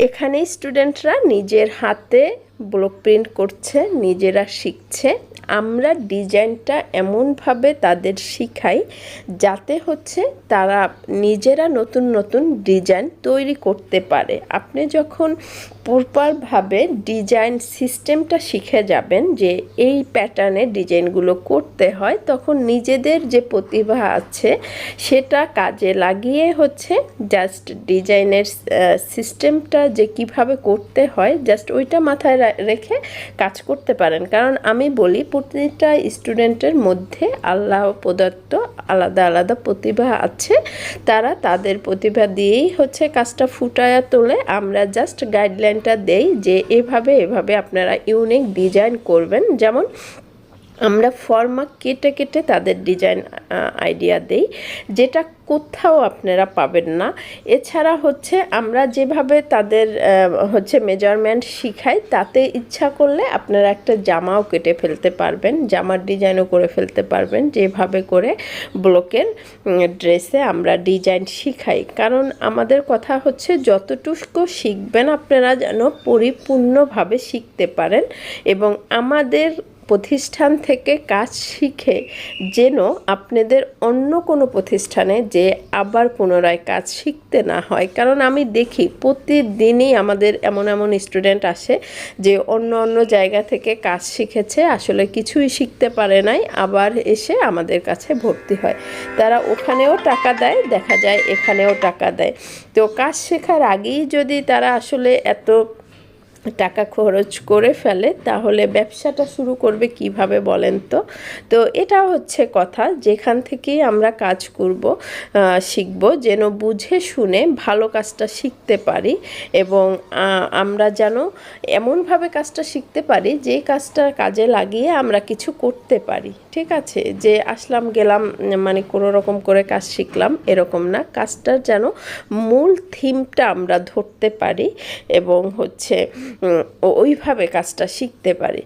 এখানে স্টুডেন্টরা নিজের হাতে ব্লক প্রিন্ট করছে, নিজেরা শিখছে। আমরা ডিজাইনটা এমনভাবে তাদের শিখাই যাতে হচ্ছে তারা নিজেরা নতুন নতুন ডিজাইন তৈরি করতে পারে। আপনি যখন প্রপারভাবে ডিজাইন সিস্টেমটা শিখে যাবেন যে এই প্যাটার্নে ডিজাইনগুলো করতে হয়, তখন নিজেদের যে প্রতিভা আছে সেটা কাজে লাগিয়ে হচ্ছে জাস্ট ডিজাইনের সিস্টেমটা যে কীভাবে করতে হয় জাস্ট ওইটা মাথায় রেখে কাজ করতে পারেন। কারণ আমি বলি, প্রতিটা স্টুডেন্টের মধ্যে আল্লাহ প্রদত্ত আলাদা আলাদা প্রতিভা আছে। তারা তাদের প্রতিভা দিয়েই হচ্ছে কাজটা ফুটায়া তোলে। আমরা জাস্ট গাইডলাইনটা দেই যে এভাবে এভাবে আপনারা ইউনিক ডিজাইন করবেন। যেমন আমরা ফর্মা কেটে কেটে তাদের ডিজাইন আইডিয়া দেই। যেটা কোথাও আপনারা পাবেন না। এছাড়া হচ্ছে আমরা যেভাবে তাদের হচ্ছে মেজারমেন্ট শিখাই, তাতে ইচ্ছা করলে আপনারা একটা জামাও কেটে ফেলতে পারবেন, জামার ডিজাইনও করে ফেলতে পারবেন। যেভাবে করে ব্লকের ড্রেসে আমরা ডিজাইন শিখাই। কারণ আমাদের কথা হচ্ছে যতটুকু শিখবেন আপনারা যেন পরিপূর্ণভাবে শিখতে পারেন। এবং আমাদের প্রতিষ্ঠান থেকে কাজ শিখে যেন আপনাদের অন্য কোনো প্রতিষ্ঠানে যে আবার পুনরায় কাজ শিখতে না হয়। কারণ আমি দেখি প্রতিদিনই আমাদের এমন এমন স্টুডেন্ট আসে যে অন্য অন্য জায়গা থেকে কাজ শিখেছে, আসলে কিছুই শিখতে পারে নাই, আবার এসে আমাদের কাছে ভর্তি হয়। তারা ওখানেও টাকা দেয়, দেখা যায় এখানেও টাকা দেয়। তো কাজ শেখার আগেই যদি তারা আসলে এত টাকা খরচ করে ফেলে, তাহলে ব্যবসাটা শুরু করবে কীভাবে বলেন তো? তো এটা হচ্ছে কথা, যেখান থেকেই আমরা কাজ করব শিখব, যেন বুঝে শুনে ভালো কাজটা শিখতে পারি এবং আমরা যেন এমনভাবে কাজটা শিখতে পারি, যে কাজটা কাজে লাগিয়ে আমরা কিছু করতে পারি, ঠিক আছে? যে আসলাম, গেলাম মানে কোনো রকম করে কাজ শিখলাম, এরকম না। কাজটার যেন মূল থিমটা আমরা ধরতে পারি এবং হচ্ছে ওইভাবে কাজটা শিখতে পারি।